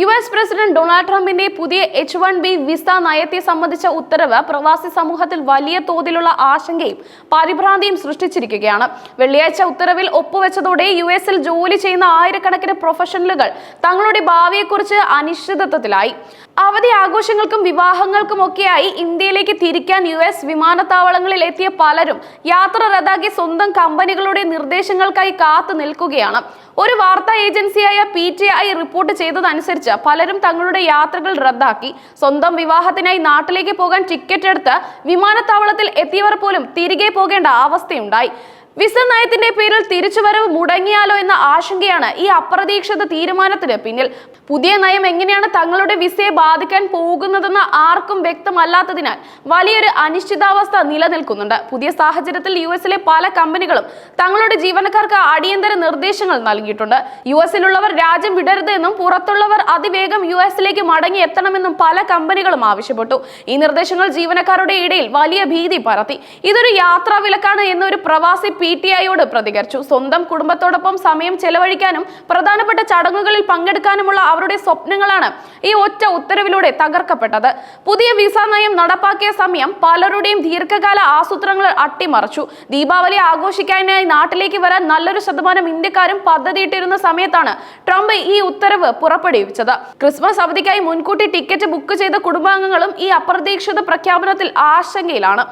U S president Donald ട്രംപിന്റെ പുതിയ H one B visa നയത്തെ സംബന്ധിച്ച ഉത്തരവ് പ്രവാസി സമൂഹത്തിൽ വലിയ തോതിലുള്ള ആശങ്കയും പരിഭ്രാന്തിയും സൃഷ്ടിച്ചിരിക്കുകയാണ്. വെള്ളിയാഴ്ച ഉത്തരവിൽ ഒപ്പുവെച്ചതോടെ യു എസിൽ ജോലി ചെയ്യുന്ന ആയിരക്കണക്കിന് പ്രൊഫഷണലുകൾ തങ്ങളുടെ ഭാവിയെക്കുറിച്ച് അനിശ്ചിതത്വത്തിലായി. അവധി ആഘോഷങ്ങൾക്കും വിവാഹങ്ങൾക്കും ഒക്കെയായി ഇന്ത്യയിലേക്ക് തിരിക്കാൻ യു എസ് വിമാനത്താവളങ്ങളിൽ എത്തിയ പലരും യാത്ര റദ്ദാക്കി സ്വന്തം കമ്പനികളുടെ നിർദ്ദേശങ്ങൾക്കായി കാത്തു നിൽക്കുകയാണ്. ഒരു വാർത്താ ഏജൻസിയായ പി ടി ഐ റിപ്പോർട്ട് ചെയ്തതനുസരിച്ച് പലരും തങ്ങളുടെ യാത്രകൾ റദ്ദാക്കി. സ്വന്തം വിവാഹത്തിനായി നാട്ടിലേക്ക് പോകാൻ ടിക്കറ്റ് എടുത്ത് വിമാനത്താവളത്തിൽ എത്തിയവർ പോലും തിരികെ പോകേണ്ട അവസ്ഥയുണ്ടായി. വിസ നയത്തിന്റെ പേരിൽ തിരിച്ചുവരവ് മുടങ്ങിയാലോ എന്ന ആശങ്കയാണ് ഈ അപ്രതീക്ഷിത തീരുമാനത്തിന് പിന്നിൽ. പുതിയ നയം എങ്ങനെയാണ് തങ്ങളുടെ വിസയെ ബാധിക്കാൻ പോകുന്നതെന്ന് ആർക്കും വ്യക്തമല്ലാത്തതിനാൽ വലിയൊരു അനിശ്ചിതാവസ്ഥ നിലനിൽക്കുന്നുണ്ട്. പുതിയ സാഹചര്യത്തിൽ യു എസിലെ പല കമ്പനികളും തങ്ങളുടെ ജീവനക്കാർക്ക് അടിയന്തര നിർദ്ദേശങ്ങൾ നൽകിയിട്ടുണ്ട്. യു എസിലുള്ളവർ രാജ്യം വിടരുതെന്നും പുറത്തുള്ളവർ അതിവേഗം യു എസിലേക്ക് മടങ്ങി എത്തണമെന്നും പല കമ്പനികളും ആവശ്യപ്പെട്ടു. ഈ നിർദ്ദേശങ്ങൾ ജീവനക്കാരുടെ ഇടയിൽ വലിയ ഭീതി പരത്തി. ഇതൊരു യാത്രാ വിലക്കാണ് എന്നൊരു പ്രവാസി പി ടി ഐയോട് പ്രതികരിച്ചു. സ്വന്തം കുടുംബത്തോടൊപ്പം സമയം ചെലവഴിക്കാനും പ്രധാനപ്പെട്ട ചടങ്ങുകളിൽ പങ്കെടുക്കാനുമുള്ള അവരുടെ സ്വപ്നങ്ങളാണ് ഈ ഒറ്റ ഉത്തരവിലൂടെ തകർക്കപ്പെട്ടത്. പുതിയ വിസ നയം നടപ്പാക്കിയ സമയം പലരുടെയും ദീർഘകാല ആസൂത്രങ്ങൾ അട്ടിമറിച്ചു. ദീപാവലി ആഘോഷിക്കാനായി നാട്ടിലേക്ക് വരാൻ നല്ലൊരു ശതമാനം ഇന്ത്യക്കാരും പദ്ധതിയിട്ടിരുന്ന സമയത്താണ് ട്രംപ് ഈ ഉത്തരവ് പുറപ്പെടുവിച്ചത്. ക്രിസ്മസ് അവധിക്കായി മുൻകൂട്ടി ടിക്കറ്റ് ബുക്ക് ചെയ്ത കുടുംബാംഗങ്ങളും ഈ അപ്രതീക്ഷിത പ്രഖ്യാപനത്തിൽ ആശങ്കയിലാണ്.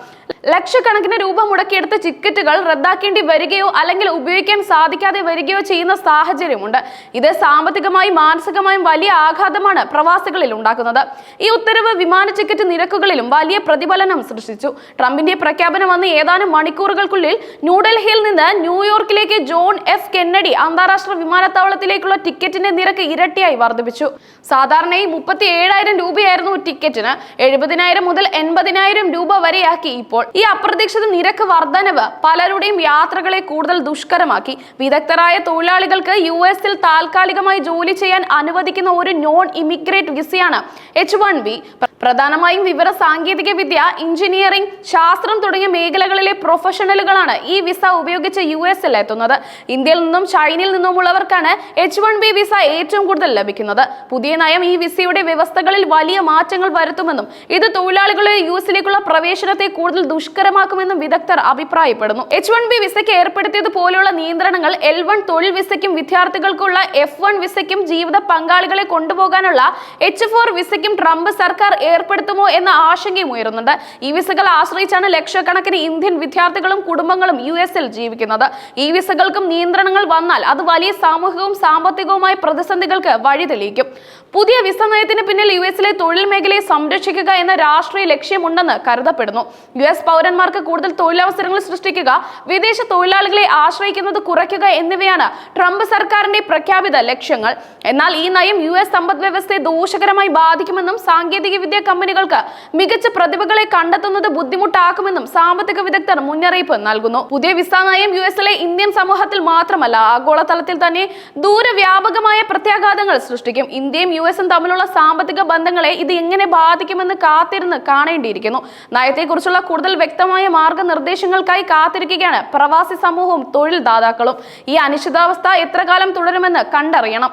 ലക്ഷക്കണക്കിന് രൂപ മുടക്കിയെടുത്ത ടിക്കറ്റുകൾ റദ്ദാക്കേണ്ടി വരികയോ അല്ലെങ്കിൽ ഉപയോഗിക്കാൻ സാധിക്കാതെ വരികയോ ചെയ്യുന്ന സാഹചര്യമുണ്ട്. ഇത് സാമ്പത്തികമായും മാനസികമായും വലിയ ആഘാതമാണ് പ്രവാസികളിൽ ഉണ്ടാക്കുന്നത്. ഈ ഉത്തരവ് വിമാന ടിക്കറ്റ് നിരക്കുകളിലും വലിയ പ്രതിഫലനം സൃഷ്ടിച്ചു. ട്രംപിന്റെ പ്രഖ്യാപനം വന്ന് ഏതാനും മണിക്കൂറുകൾക്കുള്ളിൽ ന്യൂഡൽഹിയിൽ നിന്ന് ന്യൂയോർക്കിലേക്ക് ജോൺ എഫ് കെന്നഡി അന്താരാഷ്ട്ര വിമാനത്താവളത്തിലേക്കുള്ള ടിക്കറ്റിന്റെ നിരക്ക് ഇരട്ടിയായി വർദ്ധിപ്പിച്ചു. സാധാരണയായി മുപ്പത്തി ഏഴായിരം രൂപയായിരുന്നു ടിക്കറ്റിന്. എഴുപതിനായിരം മുതൽ എൺപതിനായിരം രൂപ വരെയാക്കി ഇപ്പോൾ. ഈ അപ്രതീക്ഷിത നിരക്ക് വർധനവ് പലരുടെയും യാത്രകളെ കൂടുതൽ ദുഷ്കരമാക്കി. വിദഗ്ധരായ തൊഴിലാളികൾക്ക് യു എസിൽ താൽക്കാലികമായി ജോലി ചെയ്യാൻ അനുവദിക്കുന്ന ഒരു നോൺ ഇമിഗ്രേറ്റ് വിസയാണ് എച്ച് വൺ ബി പ്രധാനമായും വിവര സാങ്കേതിക വിദ്യ എഞ്ചിനീയറിംഗ് ശാസ്ത്രം തുടങ്ങിയ മേഖലകളിലെ പ്രൊഫഷണലുകളാണ് ഈ വിസ ഉപയോഗിച്ച് യു എസിൽ എത്തുന്നത്. ഇന്ത്യയിൽ നിന്നും ചൈനയിൽ നിന്നുമുള്ളവർക്കാണ് എച്ച് വൺ ബി വിസ ഏറ്റവും കൂടുതൽ ലഭിക്കുന്നത്. പുതിയ നയം ഈ വിസയുടെ വ്യവസ്ഥകളിൽ വലിയ മാറ്റങ്ങൾ വരുത്തുമെന്നും ഇത് തൊഴിലാളികളെ യു എസിലേക്കുള്ള പ്രവേശനത്തെ കൂടുതൽ ദുഷ്കരമാക്കുമെന്നും വിദഗ്ധർ അഭിപ്രായപ്പെടുന്നു. എച്ച് വൺ ബി വിസയ്ക്ക് ഏർപ്പെടുത്തിയത് പോലെയുള്ള നിയന്ത്രണങ്ങൾ എൽ വൺ തൊഴിൽ വിസയ്ക്കും വിദ്യാർത്ഥികൾക്കുള്ള എഫ് വൺ വിസയ്ക്കും ജീവിത പങ്കാളികളെ കൊണ്ടുപോകാനുള്ള എച്ച് ഫോർ വിസയ്ക്കും ട്രംപ് സർക്കാർ ഏർപ്പെടുത്തുമോ എന്ന ആശങ്കയും ഉയരുന്നുണ്ട്. ഇ വിസകൾ ആശ്രയിച്ചാണ് ലക്ഷക്കണക്കിന് ഇന്ത്യൻ വിദ്യാർത്ഥികളും കുടുംബങ്ങളും യു എസിൽ ജീവിക്കുന്നത്. ഇ വിസകൾക്കും നിയന്ത്രണങ്ങൾ വന്നാൽ അത് വലിയ സാമൂഹികവും സാമ്പത്തികവുമായ പ്രതിസന്ധികൾക്ക് വഴി തെളിയിക്കും. പുതിയ വിസ നയത്തിന് പിന്നിൽ യു എസിലെ തൊഴിൽ മേഖലയെ സംരക്ഷിക്കുക എന്ന രാഷ്ട്രീയ ലക്ഷ്യമുണ്ടെന്ന് കരുതപ്പെടുന്നു. യു എസ് പൗരന്മാർക്ക് കൂടുതൽ തൊഴിലവസരങ്ങൾ സൃഷ്ടിക്കുക വിദേശ തൊഴിലാളികളെ ആശ്രയിക്കുന്നത് കുറയ്ക്കുക എന്നിവയാണ് ട്രംപ് സർക്കാരിന്റെ പ്രഖ്യാപിത ലക്ഷ്യങ്ങൾ. എന്നാൽ ഈ നയം യു എസ് സമ്പദ് വ്യവസ്ഥയെ ദോഷകരമായി ബാധിക്കുമെന്നും സാങ്കേതിക വിദ്യ കമ്പനികൾക്ക് മികച്ച പ്രതിഭകളെ കണ്ടെത്തുന്നത് ബുദ്ധിമുട്ടാക്കുമെന്നും സാമ്പത്തിക വിദഗ്ധർ മുന്നറിയിപ്പ് നൽകുന്നു. പുതിയ വിസ നയം യു എസിലെ ഇന്ത്യൻ സമൂഹത്തിൽ മാത്രമല്ല ആഗോളതലത്തിൽ തന്നെ ദൂരവ്യാപകമായ പ്രത്യാഘാതങ്ങൾ സൃഷ്ടിക്കും. ഇന്ത്യയും യു എസും തമ്മിലുള്ള സാമ്പത്തിക ബന്ധങ്ങളെ ഇത് എങ്ങനെ ബാധിക്കുമെന്ന് കാത്തിരുന്ന് കാണേണ്ടിയിരിക്കുന്നു. നയത്തെക്കുറിച്ചുള്ള കൂടുതൽ വ്യക്തമായ മാർഗനിർദ്ദേശങ്ങൾക്കായി കാത്തിരിക്കുകയാണ് പ്രവാസി സമൂഹവും തൊഴിൽദാതാക്കളും. ഈ അനിശ്ചിതാവസ്ഥ എത്ര കാലം തുടരുമെന്ന് കണ്ടറിയണം.